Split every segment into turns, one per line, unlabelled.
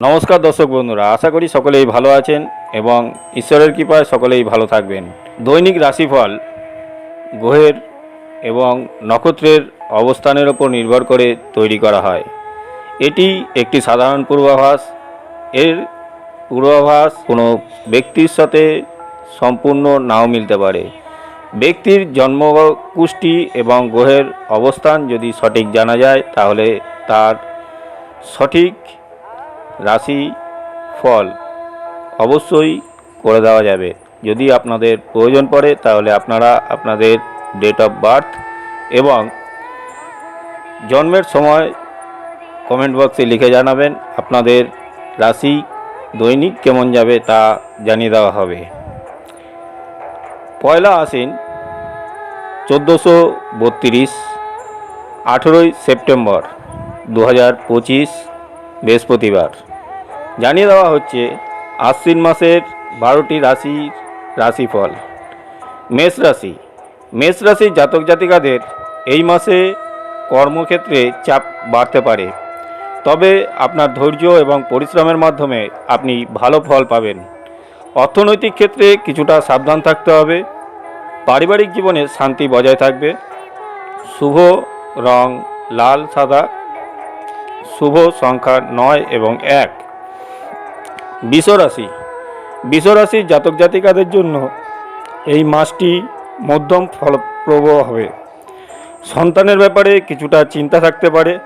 নমস্কার দর্শক বন্ধুরা, আশা করি সকলেই ভালো আছেন এবং ঈশ্বরের কৃপায় সকলেই ভালো থাকবেন। দৈনিক রাশিফল গ্রহের এবং নক্ষত্রের অবস্থানের ওপর নির্ভর করে তৈরি করা হয়। এটি একটি সাধারণ পূর্বাভাস। এর পূর্বাভাস কোনো ব্যক্তির সাথে সম্পূর্ণ নাও মিলতে পারে। ব্যক্তির জন্মকুষ্টি এবং গ্রহের অবস্থান যদি সঠিক জানা যায়, তাহলে তার সঠিক রাশি ফল অবশ্যই করে দেওয়া যাবে। যদি আপনাদের প্রয়োজন পড়ে, তাহলে আপনারা আপনাদের ডেট অফ বার্থ এবং জন্মের সময় কমেন্ট বক্সে লিখে জানাবেন আপনাদের রাশি দৈনিক কেমন যাবে তা জানিয়ে দেওয়া হবে। পয়লা আশ্বিন চোদ্দোশো বত্রিশ, আঠেরোই সেপ্টেম্বর দু হাজার পঁচিশ বৃহস্পতিবার। জানিয়ে দেওয়া হচ্ছে, আশ্বিন মাসের বারোটি রাশির রাশিফল। মেষ রাশি। মেষ রাশির জাতক জাতিকাদের এই মাসে কর্মক্ষেত্রে চাপ বাড়তে পারে। তবে আপনার ধৈর্য এবং পরিশ্রমের মাধ্যমে আপনি ভালো ফল পাবেন। অর্থনৈতিক ক্ষেত্রে কিছুটা সাবধান থাকতে হবে। পারিবারিক জীবনে শান্তি বজায় থাকবে। শুভ রং লাল, সাদা। শুভ সংখ্যা নয় এবং এক। বিশ্বরাশি। বিশ্বরাশির জাতক জাতিকাদের জন্য এই মাসটি মধ্যম ফলপ্রব হবে। সন্তানের ব্যাপারে কিছুটা চিন্তা থাকতে পারে।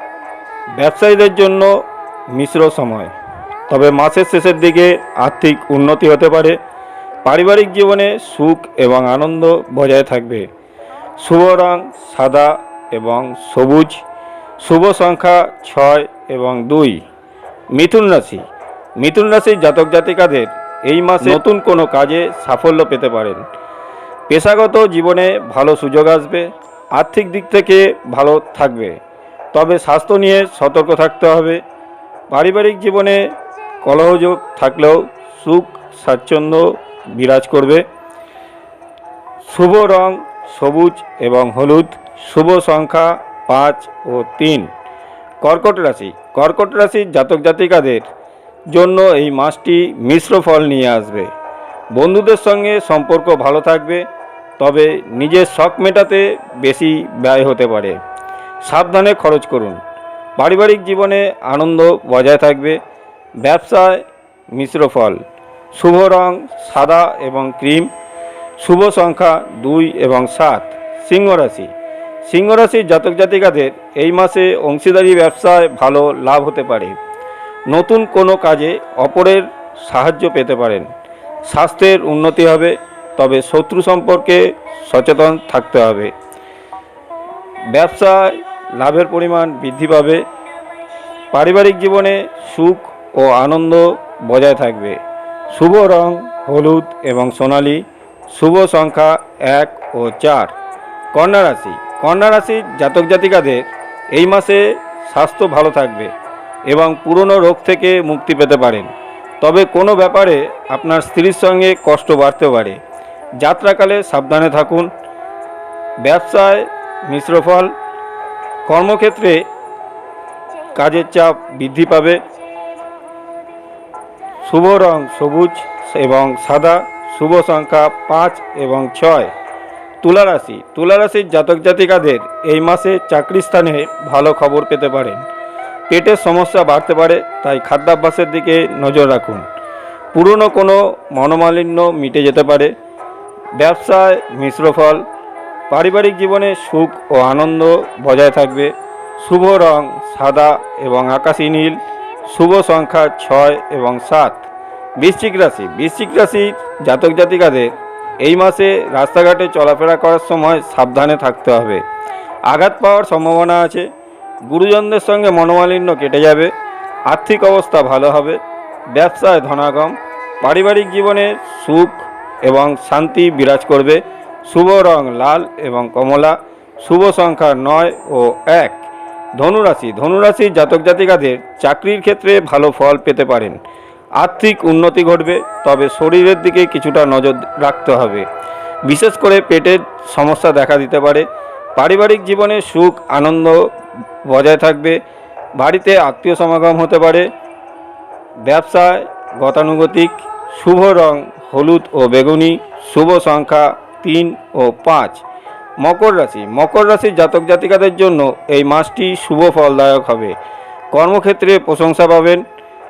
ব্যবসায়ীদের জন্য মিশ্র সময়। তবে মাসের শেষের দিকে আর্থিক উন্নতি হতে পারে। পারিবারিক জীবনে সুখ এবং আনন্দ বজায় থাকবে। শুভ রং সাদা এবং সবুজ। শুভ সংখ্যা ছয় এবং দুই। মিথুন রাশি। মিথুন রাশির জাতক জাতিকাদের এই মাসে নতুন কোনো কাজে সাফল্য পেতে পারেন। পেশাগত জীবনে ভালো সুযোগ আসবে, আর্থিক দিক থেকে ভালো থাকবে। তবে স্বাস্থ্য নিয়ে সতর্ক থাকতে হবে। পারিবারিক জীবনে কলহযোগ থাকলেও সুখ, স্বাচ্ছন্দ্য বিরাজ করবে। শুভ রং সবুজ এবং হলুদ, শুভ সংখ্যা পাঁচ ও তিন। কর্কট রাশি। কর্কট রাশির জাতক জাতিকাদের জন্য এই মাসটি মিশ্র ফল নিয়ে আসবে। বন্ধুদের সঙ্গে সম্পর্ক ভালো থাকবে, তবে নিজের শখ মেটাতে বেশি ব্যয় হতে পারে। সাবধানে খরচ করুন। পারিবারিক জীবনে আনন্দ বজায় থাকবে। ব্যবসায় মিশ্র ফল। শুভ রং, সাদা এবং ক্রিম। শুভ সংখ্যা দুই এবং সাত। সিংহ রাশি। সিংহ রাশির জাতক জাতিকাদের এই মাসে অংশীদারি ব্যবসায় ভালো লাভ হতে পারে। নতুন কোনো কাজে অপরের সাহায্য পেতে পারেন। স্বাস্থ্যের উন্নতি হবে, তবে শত্রু সম্পর্কে সচেতন থাকতে হবে। ব্যবসায় লাভের পরিমাণ বৃদ্ধি পাবে, পারিবারিক জীবনে সুখ ও আনন্দ বজায় থাকবে। শুভ রং, হলুদ এবং সোনালী, শুভ সংখ্যা এক ও চার। কন্যা রাশি, কন্যা রাশির জাতক জাতিকাদের এই মাসে স্বাস্থ্য ভালো থাকবে। এবং পুরনো রোগ থেকে মুক্তি পেতে পারেন। তবে কোনো ব্যাপারে আপনার স্ত্রীর সঙ্গে কষ্ট বাড়তে পারে। যাত্রাকালে সাবধানে থাকুন। ব্যবসায় মিশ্র ফল। কর্মক্ষেত্রে কাজের চাপ বৃদ্ধি পাবে। শুভ রং সবুজ এবং সাদা। শুভ সংখ্যা পাঁচ এবং ছয়। তুলা রাশি তুলা রাশির জাতক জাতিকাদের এই মাসে চাকরি স্থানে ভালো খবর পেতে পারেন। পেটের সমস্যা বাড়তে পারে, তাই খাদ্যাভ্যাসের দিকে নজর রাখুন। পুরনো কোনো মনোমালিন্য মিটে যেতে পারে। ব্যবসায় মিশ্র ফল, পারিবারিক জীবনে সুখ ও আনন্দ বজায় থাকবে। শুভ রং সাদা এবং আকাশী নীল, শুভ সংখ্যা ছয় এবং সাত। বৃশ্চিক রাশি, বৃশ্চিক রাশির জাতক জাতিকাদের এই মাসে রাস্তাঘাটে চলাফেরা করার সময় সাবধানে থাকতে হবে। আঘাত পাওয়ার সম্ভাবনা আছে। গুরুজনদের সঙ্গে মনোমালিন্য কেটে যাবে, আর্থিক অবস্থা ভালো হবে, ব্যবসায় ধনাগম, পারিবারিক জীবনে সুখ এবং শান্তি বিরাজ করবে, শুভ রং লাল এবং কমলা, শুভ সংখ্যা নয় ও এক। ধনুরাশি ধনুরাশির জাতক জাতিকাদের চাকরির ক্ষেত্রে ভালো ফল পেতে পারেন। আর্থিক উন্নতি ঘটবে, তবে শরীরের দিকে কিছুটা নজর রাখতে হবে। বিশেষ করে পেটের সমস্যা দেখা দিতে পারে, পারিবারিক জীবনে সুখ, আনন্দ বজায় থাকবে। বাড়িতে আত্মীয় সমাগম হতে পারে। ব্যবসায় গতানুগতিক, শুভ রং হলুদ ও বেগুনি, শুভ সংখ্যা তিন ও পাঁচ। মকর রাশি। মকর রাশির জাতক জাতিকাদের জন্য এই মাসটি শুভ ফলদায়ক হবে। কর্মক্ষেত্রে প্রশংসা পাবেন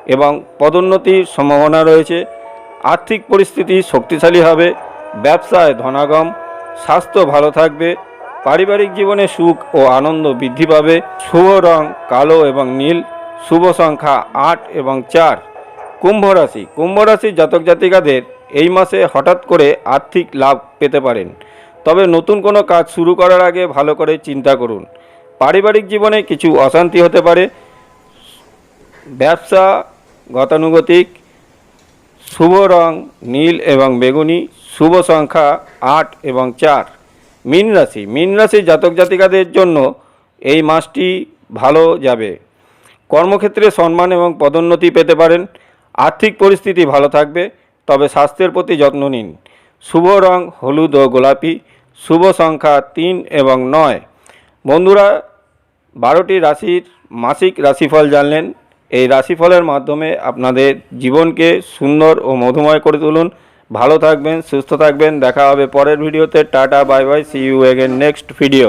এবং পদোন্নতির সম্ভাবনা রয়েছে। আর্থিক পরিস্থিতি শক্তিশালী হবে। ব্যবসায় ধনাগম, স্বাস্থ্য ভালো থাকবে। পারিবারিক জীবনে সুখ ও আনন্দ বৃদ্ধি পাবে। শুভ রং কালো এবং নীল, শুভ সংখ্যা আট এবং চার। কুম্ভ রাশি। কুম্ভ রাশির জাতক জাতিকাদের এই মাসে হঠাৎ করে আর্থিক লাভ পেতে পারেন। তবে নতুন কোনো কাজ শুরু করার আগে ভালো করে চিন্তা করুন। পারিবারিক জীবনে কিছু অশান্তি হতে পারে। ব্যবসা গতানুগতিক, শুভ রং নীল এবং বেগুনি, শুভ সংখ্যা আট এবং চার। মীন রাশি, মীন রাশির জাতক জাতিকাদের জন্য এই মাসটি ভালো যাবে। কর্মক্ষেত্রে সম্মান এবং পদোন্নতি পেতে পারেন, আর্থিক পরিস্থিতি ভালো থাকবে, তবে স্বাস্থ্যের প্রতি যত্ন নিন। শুভ রং হলুদ ও গোলাপি, শুভ সংখ্যা তিন এবং নয়। বন্ধুরা, বারোটি রাশির মাসিক রাশিফল জানলেন। এই রাশিফলের মাধ্যমে আপনাদের জীবনকে সুন্দর ও মধুময় করে তুলুন। ভালো থাকবেন, সুস্থ থাকবেন। দেখা হবে পরের ভিডিওতে। Tata, bye bye see you again next video